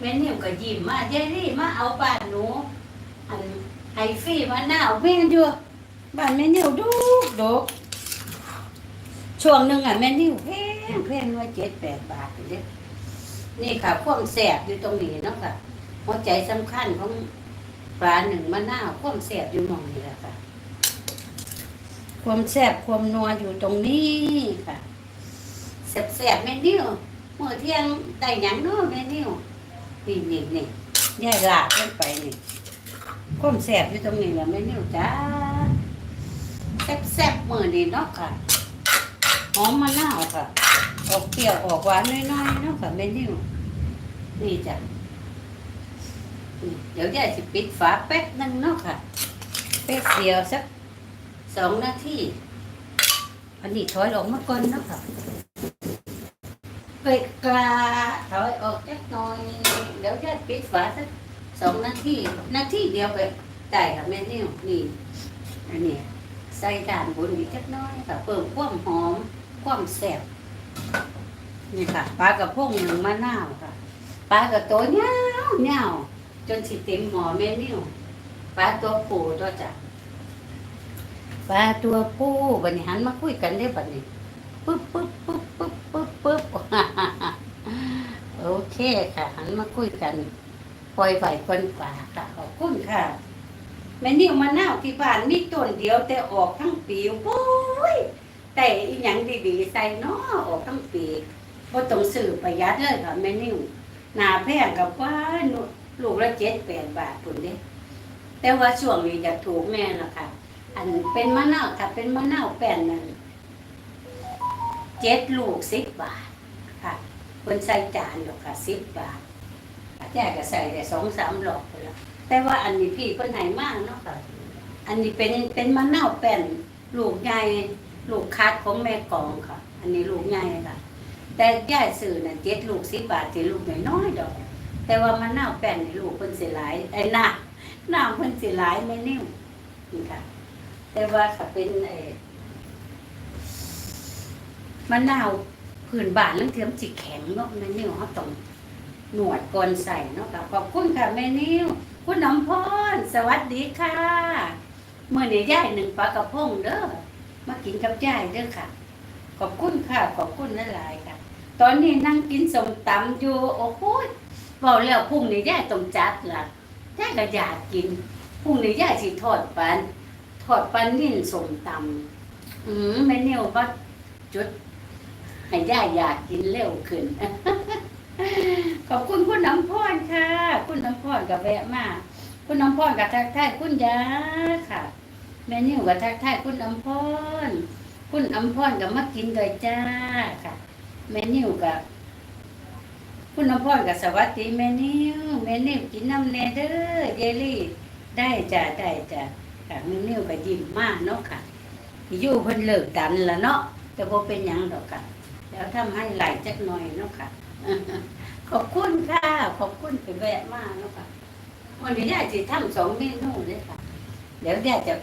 แม่นิ่วก็ยิ้มมาเจรี่มาเอาบ้านหนูอันไฮฟรี่มาหนาวแม่นอยู่บ้านแม่นิ่วดูดกช่วงหนึ่งอะแม่นิ่วแพงแพงว่าเจ็ดแปดบาทอยู่เด้นี่ค่ะความแสบอยู่ตรงนี้เนาะค่ะหัวใจสำคัญของปลาหนึ่งมะนาวความแสบอยู่มองนี้แหละค่ะความแสบความนัวอยู่ตรงนี้ค่ะแสบแสบแม่นิ่วเมื่อเที่ยงได้หยังเนาะแม่นิ่ว นี่นี่นี่ยายลากลงไปนี่ความแสบอยู่ตรงนี้แหละแม่นิ่วจ้าแสบแสบๆมือนี้เนาะค่ะหอมมะนาวค่ะ ออกเปรี้ยวออกหวานน้อยๆเนาะค่ะแม่นิ่วนี่จ้ะเดี๋ยวยายจะปิดฝาแป๊บนึงเนาะค่ะแป๊บเดียวสักสองนาทีอันนี้ถอยออกมาก่อนเนาะค่ะ เปิดกลาถอยออกจักหน่อย เดี๋ยวยายปิดฝาสักสองนาทีนาทีเดียวไปได้ค่ะแม่นิ่วนี่อันนี้ใส่ด่านบนอีกจักน้อยค่ะเพิ่มความหอมความแซ่บนี่ค่ะปลากระพงหนึ่งมะนาวค่ะปลากระโตเนี้ยเนี้ยจนสิเต็มหมอเมนิวปลาตัวผู้ตัวจ้ะปลาตัวผู้บัดนี้หันมาคุยกันได้บัดนี้ปึ๊บปึ๊บปึ๊บปึ๊บ โอเคค่ะ หันมาคุยกัน ปล่อยไฟคนป่าค่ะ ขอบคุณค่ะแม่นิวมะนาวที่บ้านมีต้นเดียวแต่ออกทั้งปีโอ้ยแต่อีหยังดีๆใส่เนาะออกทั้งปีบ่ต้องซื้อประหยัดเลยค่ะแม่นิวหนาแพงกับว่าหนูลูกละเจ็ดแปดบาทปุ่นเด้แต่ว่าช่วงนี้อยากถูกแม่ละค่ะ อันเป็นมะนาวถ้าเป็นมะนาวแป้นนั่นเจ็ดลูกสิบบาทค่ะ คนใส่จานหรอกค่ะสิบบาทแจกก็ใส่แต่สองสามหลอกไปแล้วแต่ว่าอันนี้พี่เพิ่นให้มากเนาะค่ะอันนี้เป็นเป็นมะนาวแป้นลูกใหญ่ลูกคัดของแม่กองค่ะ อันนี้ลูกใหญ่ค่ะ แต่ย่ายซื้อน่ะเจ็ดลูกสิบบาทที่ลูกน้อยดอก แต่ว่ามันาวแป้นนี่ลูกเพิ่นสิหลายไอ้หน้าหน้าเพิ่นสิหลายแม่นิ่วนี่ค่ะ แต่ว่าถ้าเป็นไอ้มันนาว พื้นบ้านลังเทียมสิแข็งเนาะแม่นิ่วเฮาต้องหนวดก่อนใส่เนาะค่ะขอบคุณค่ะแม่นิ่วคุณน้ำพรสวัสดีค่ะเมื่อนี้ยายหนึ่งปลากระพงเด้อมากินกับยายเด้อค่ะ ขอบคุณค่ะขอบคุณหลายๆค่ะ ตอนนี้นั่งกินสมตำอยู่โอ้โหบอกแล้วพรุ่งนี้ย่าต้องจัดละย่าก็อยากกินพรุ่งนี้ย่าสิทอดปันทอดปันนิ่นสมตำอืมแม่เนี่ยวว่าจุด ให้ย่าอยากกินเร็วขึ้น ขอบคุณคุณน้ำพรค่ะ คุณน้ำพรกับแวะมาคุณน้ำพรกับทักทายคุณยาค่ะ แม่นิ่วกับทักทายคุณน้ำพรคุณน้ำพรกับมากินด้วยจ้าค่ะ แม่นิ่วกับคุณน้ำพรกับสวัสดีแม่นิวแม่นิวกินน้ำแน่เด้อเยลี่ ได้จ้ะได้จ้ะค่ะแม่นิวก็ยิ้มมากเนาะค่ะอยู่เพิ่นเลิกดันละเนาะแต่บ่เป็นหยังดอกค่ะ แล้วทำให้ไหลจักหน่อยเนาะค่ะ ขอบคุณค่ะ ขอบคุณเป็นแวะมากเนาะค่ะวันนี้ยายจะทำสองเมนูเลยค่ะ เดี๋ยวยายจะ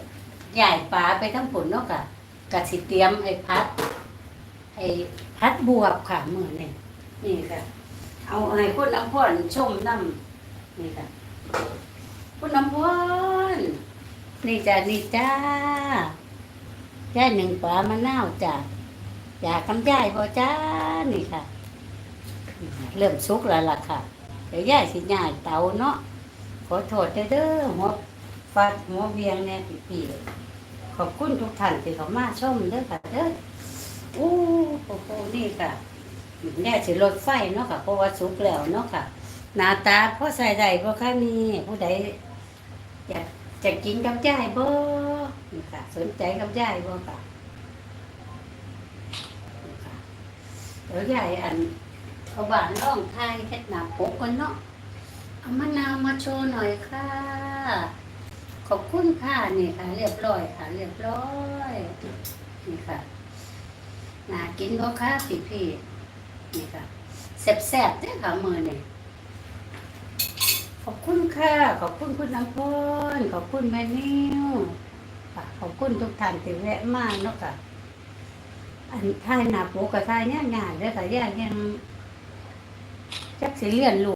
ย้ายปลาไปทั้งผลเนาะค่ะกะสิเตรียมไอ้พัดไอ้พัดบวบค่ะมือนี้นี่ค่ะ เอาให้คุณน้ำพรชมน้ำนี่ค่ะคุณน้ำพรนี่จ้ะนี่จ้าย่หนึ่งปลามะนาวจ้ะ อยากคำย่ายพอจ้านี่ค่ะ เริ่มสุกแล้วล่ะค่ะเดี๋ยวย่ายสิย่ายเตาเนาะขอโทษเด้อหัวฟาดหัวเวียงแน่ปีๆขอบคุณทุกท่านที่เขามาชมเด้อค่ะเด้ออู้โอ้โหนี่ค่ะแน่สิรถไฟเนาะค่ะเพราะว่าสุกแล้วเนาะค่ะ หน้าตาพ่อใส่ได้พ่อค่ะมีผู้ใดอยากจะกินกับยายบ่นี่ค่ะ สนใจกับยายบ่ค่ะนี่ค่ะ เดี๋ยวยายอันเอาบานร่องไทยเฮ็ดหนาปกกันเนาะเอามะนาวมาโชว์หน่อยค่ะ ขอบคุณค่ะนี่ค่ะ เรียบร้อยค่ะ เรียบร้อยนี่ค่ะน่ากินบ่ค่ะพี่ๆนี่ค่ะแซ่บๆเด้อค่ะมือนี่ขอบคุณค่ะ ขอบคุณคุณน้ำพรขอบคุณแม่นิ้วขอบคุณทุกท่านที่แวะมาเนาะค่ะ อันท่ายหนาปูกับทายง่ายๆเด้อค่ะย่ายังจักสิเลียนลูก